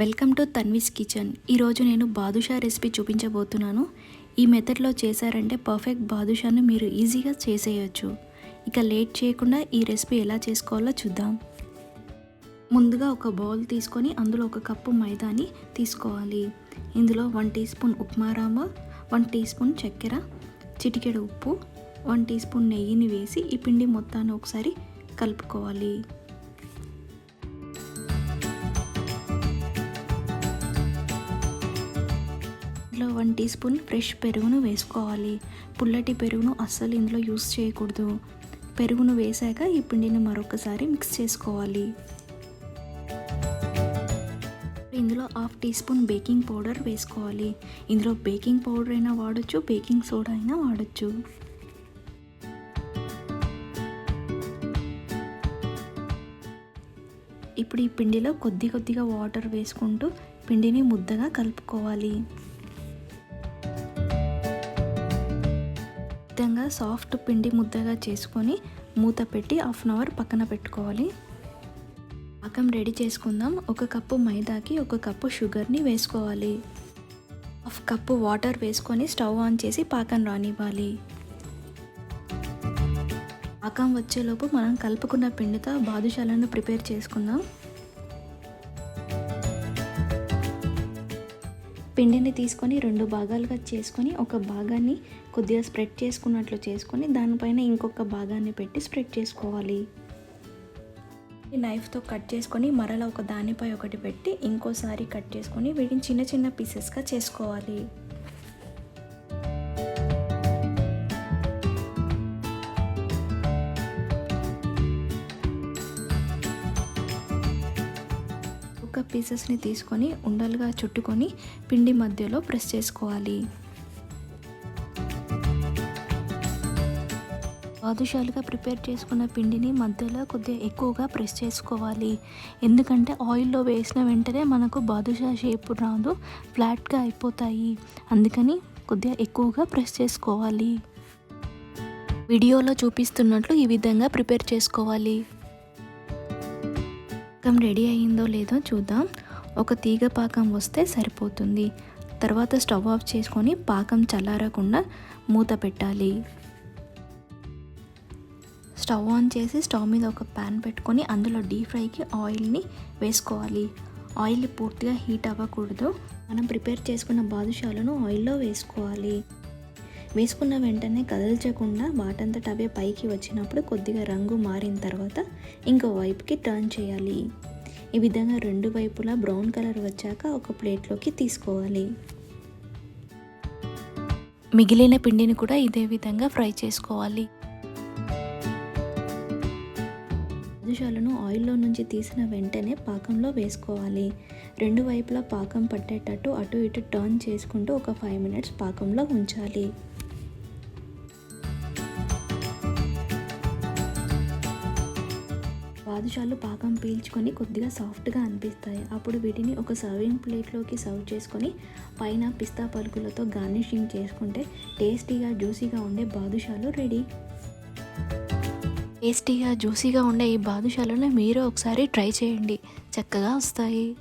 Welcome to Tanvi's kitchen. ఈరోజు నేను badusha recipe చూపించబోతున్నాను. ఈ మెథడ్లో చేశారంటే పర్ఫెక్ట్ బాదుషాను మీరు ఈజీగా చేసేయచ్చు. ఇక లేట్ చేయకుండా ఈ రెసిపీ ఎలా చేసుకోవాలో చూద్దాం. ముందుగా ఒక బౌల్ తీసుకొని అందులో ఒక కప్పు మైదాని తీసుకోవాలి. ఇందులో వన్ టీ స్పూన్ ఉప్మా రామ వన్ టీ స్పూన్ చక్కెర చిటికెడు ఉప్పు వన్ టీ స్పూన్ నెయ్యిని వేసి ఈ పిండి మొత్తాన్ని ఒకసారి కలుపుకోవాలి. ఇందులో వన్ టీ స్పూన్ ఫ్రెష్ పెరుగును వేసుకోవాలి. పుల్లటి పెరుగును అస్సలు ఇందులో యూస్ చేయకూడదు. పెరుగును వేసాక ఈ పిండిని మరొకసారి మిక్స్ చేసుకోవాలి. ఇందులో half teaspoon baking powder వేసుకోవాలి. ఇందులో బేకింగ్ పౌడర్ అయినా వాడచ్చు బేకింగ్ సోడా అయినా వాడచ్చు. ఇప్పుడు ఈ పిండిలో కొద్ది కొద్దిగా వాటర్ వేసుకుంటూ పిండిని ముద్దగా కలుపుకోవాలి. విధంగా సాఫ్ట్ పిండి ముద్దగా చేసుకొని మూత పెట్టి హాఫ్ అన్ అవర్ పక్కన పెట్టుకోవాలి. పాకం రెడీ చేసుకుందాం. ఒక కప్పు మైదాకి ఒక కప్పు షుగర్ని వేసుకోవాలి. హాఫ్ కప్పు వాటర్ వేసుకొని స్టవ్ ఆన్ చేసి పాకం రానివ్వాలి. పాకం వచ్చేలోపు మనం కలుపుకున్న పిండితో బాదుషాలను ప్రిపేర్ చేసుకుందాం. పిండిని తీసుకొని రెండు భాగాలుగా చేసుకొని ఒక భాగాన్ని కొద్దిగా స్ప్రెడ్ చేసుకున్నట్లు చేసుకొని దానిపైన ఇంకొక భాగాన్ని పెట్టి స్ప్రెడ్ చేసుకోవాలి. ఈ నైఫ్తో కట్ చేసుకొని మరలా ఒక దానిపై ఒకటి పెట్టి ఇంకోసారి కట్ చేసుకొని వీటిని చిన్న చిన్న పీసెస్గా చేసుకోవాలి. ఒక పీసెస్ని తీసుకొని ఉండలుగా చుట్టుకొని పిండి మధ్యలో ప్రెస్ చేసుకోవాలి. బాదుషాలుగా ప్రిపేర్ చేసుకున్న పిండిని మధ్యలో కొద్దిగా ఎక్కువగా ప్రెస్ చేసుకోవాలి. ఎందుకంటే ఆయిల్లో వేసిన వెంటనే మనకు బాదుషా షేప్ రాదు ఫ్లాట్గా అయిపోతాయి. అందుకని కొద్దిగా ఎక్కువగా ప్రెస్ చేసుకోవాలి. వీడియోలో చూపిస్తున్నట్లు ఈ విధంగా ప్రిపేర్ చేసుకోవాలి. పాకం రెడీ అయ్యిందో లేదో చూద్దాం. ఒక తీగ పాకం వస్తే సరిపోతుంది. తర్వాత స్టవ్ ఆఫ్ చేసుకొని పాకం చల్లారకుండా మూత పెట్టాలి. స్టవ్ ఆన్ చేసి స్టవ్ మీద ఒక ప్యాన్ పెట్టుకొని అందులో డీప్ ఫ్రైకి ఆయిల్ని వేసుకోవాలి. ఆయిల్ పూర్తిగా హీట్ అవ్వకూడదు. మనం ప్రిపేర్ చేసుకున్న బాదుషాలను ఆయిల్లో వేసుకోవాలి. వేసుకున్న వెంటనే కదల్చకుండా వాటంతట అవే పైకి వచ్చినప్పుడు కొద్దిగా రంగు మారిన తర్వాత ఇంకో వైపుకి టర్న్ చేయాలి. ఈ విధంగా రెండు వైపులా బ్రౌన్ కలర్ వచ్చాక ఒక ప్లేట్లోకి తీసుకోవాలి. మిగిలిన పిండిని కూడా ఇదే విధంగా ఫ్రై చేసుకోవాలి. బాదుషాలను ఆయిల్లో నుంచి తీసిన వెంటనే పాకంలో వేసుకోవాలి. రెండు వైపులా పాకం పట్టేటట్టు అటు ఇటు టర్న్ చేసుకుంటూ ఒక ఫైవ్ మినిట్స్ పాకంలో ఉంచాలి. బాదుషాలు పాకం పీల్చుకొని కొద్దిగా సాఫ్ట్గా అనిపిస్తాయి. అప్పుడు వీటిని ఒక సర్వింగ్ ప్లేట్లోకి సర్వ్ చేసుకొని పైన పిస్తా పలుకులతో గార్నిషింగ్ చేసుకుంటే టేస్టీగా జ్యూసీగా ఉండే బాదుషాలు రెడీ. టేస్టీగా జ్యూసీగా ఉండే ఈ బాదుషాలను మీరు ఒకసారి ట్రై చేయండి. చక్కగా వస్తాయి.